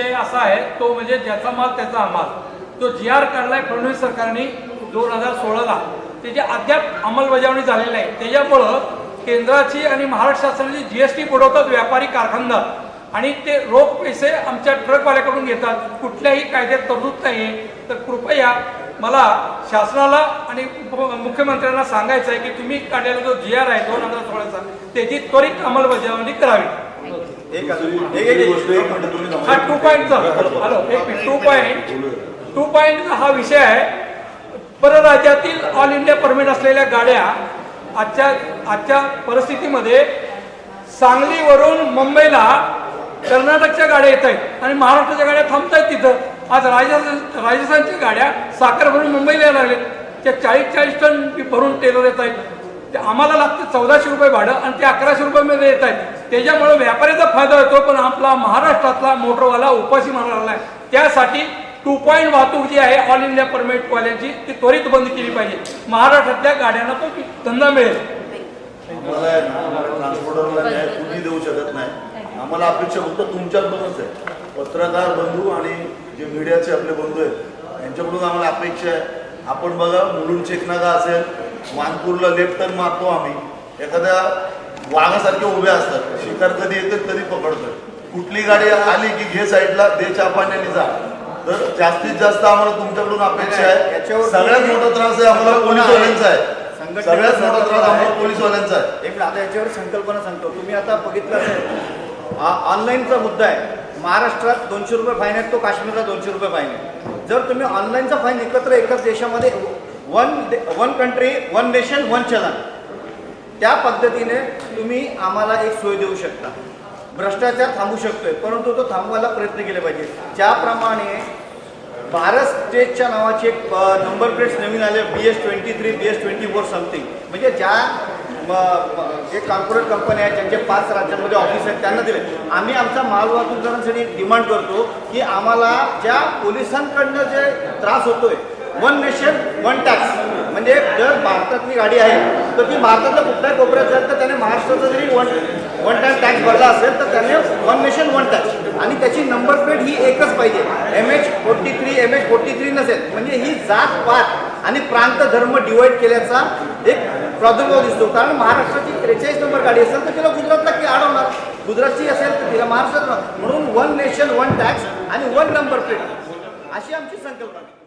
विषय असा आहे तो म्हणजे ज्याचा माल त्याचा माल. तो जी आर काढलाय फडणवीस सरकारने दोन हजार सोळाला. त्याची अद्याप अंमलबजावणी झालेली नाही. त्याच्यामुळं केंद्राची आणि महाराष्ट्र शासनाची जीएसटी बुडवतात व्यापारी कारखानदार. आणि ते रोख पैसे आमच्या ट्रकवाल्याकडून घेतात. कुठल्याही कायद्यात तरतूद नाही आहे तर कृपया मला शासनाला आणि मुख्यमंत्र्यांना सांगायचं आहे की तुम्ही काढलेला जो जी आर आहे दोन हजार सोळाचा त्याची त्वरित अंमलबजावणी करावी. एक हा टू पॉईंटचा हॅलो एक मिनिट टू पॉईंट टू पॉईंटचा हा विषय आहे. परराज्यातील ऑल इंडिया परमिट असलेल्या गाड्या आजच्या आजच्या परिस्थितीमध्ये सांगलीवरून मुंबईला कर्नाटकच्या गाड्या येत आहेत आणि महाराष्ट्राच्या गाड्या थांबत आहेत तिथं. आज राजस्थान राजस्थानच्या गाड्या साखर भरून मुंबईला यायला लागलेत. त्या चाळीस चाळीस टन भरून टेलर येत आहेत. ते आम्हाला लागते चौदाशे रुपये भाडं आणि ते अकराशे रुपयामध्ये येत आहेत. त्याच्यामुळे व्यापाऱ्याचा फायदा होतो पण आपला महाराष्ट्रातला मोटरवाला उपाशी मारला आहे त्यासाठी टू पॉईंट वाहतूक जी आहे ऑल इंडिया परमिटवाल्यांची ती त्वरित बंद केली पाहिजे. महाराष्ट्रातल्या गाड्यांना तो धंदा मिळेल. आम्हाला ट्रान्सपोर्टरला न्याय कुणी देऊ शकत नाही. आम्हाला अपेक्षा फक्त तुमच्याकडूनच आहे. पत्रकार बंधू आणि जे मीडियाचे आपले बंधू आहेत यांच्याकडून आम्हाला अपेक्षा आहे. आपण बघा मुलून चेकनागा असेल मानपूरला लेफ्ट टर्न मारतो आम्ही. एखाद्या वाघासारखे उभे असतात. शिकार कधी येते तरी पकडतोय कुठली गाडी आली की घे साईडला दे चापाण्याने जा. तर जास्तीत जास्त आम्हाला तुमच्याकडून अपेक्षा आहे. याच्यावर सगळ्यात मोठा त्रास आहे आम्हाला पोलीसवाल्यांचा आहे. सगळ्यात मोठा त्रास आम्हाला आहे. पोलीसवाल्यांचा आहे. एक आता याच्यावर संकल्पना सांगतो. तुम्ही आता बघितलं असेल ऑनलाईनचा मुद्दा आहे. महाराष्ट्रात दोनशे रुपये फाईन आहे तो काश्मीरला दोनशे रुपये फाईन आहे जर तुम्ही ऑनलाईनचा फाईन एकत्र एकाच देशामध्ये one one country one nation one चलन त्या पद्धतीने तुम्ही आम्हाला एक सोय देऊ शकता. भ्रष्टाचार थांबू शकतोय परंतु तो थांबवायला प्रयत्न केले पाहिजे. ज्याप्रमाणे भारत स्टेजच्या नावाची एक नंबर प्लेट्स नवीन आले B S twenty three B S twenty four something म्हणजे ज्या जे कॉर्पोरेट कंपन्या आहेत ज्यांचे पाच राज्यांमध्ये ऑफिस आहेत त्यांना दिले. आम्ही आमचा माल वाहतूकदारांसाठी डिमांड करतो की आम्हाला ज्या पोलिसांकडनं जे त्रास होतोय वन नेशन वन टॅक्स म्हणजे जर भारतातली गाडी आहे तर ती भारतातल्या कुठल्याही कोपऱ्यात जाईल तर त्याने महाराष्ट्राचा जरी वन वन टाइम टॅक्स भरला असेल तर त्याने वन नेशन वन टॅक्स आणि त्याची नंबर प्लेट ही एकच पाहिजे. M H forty three M H forty three नसेल. म्हणजे ही जात पात आणि प्रांत धर्म डिवाइड केल्याचा एक प्रादुर्भाव दिसतो. कारण महाराष्ट्राची त्रेचाळीस नंबर गाडी असेल तर तिला गुजरातला की अडवणार गुजरातची असेल तर तिला महाराष्ट्रात म्हणून वन नेशन वन टॅक्स आणि वन नंबर प्लेट अशी आमची संकल्पना.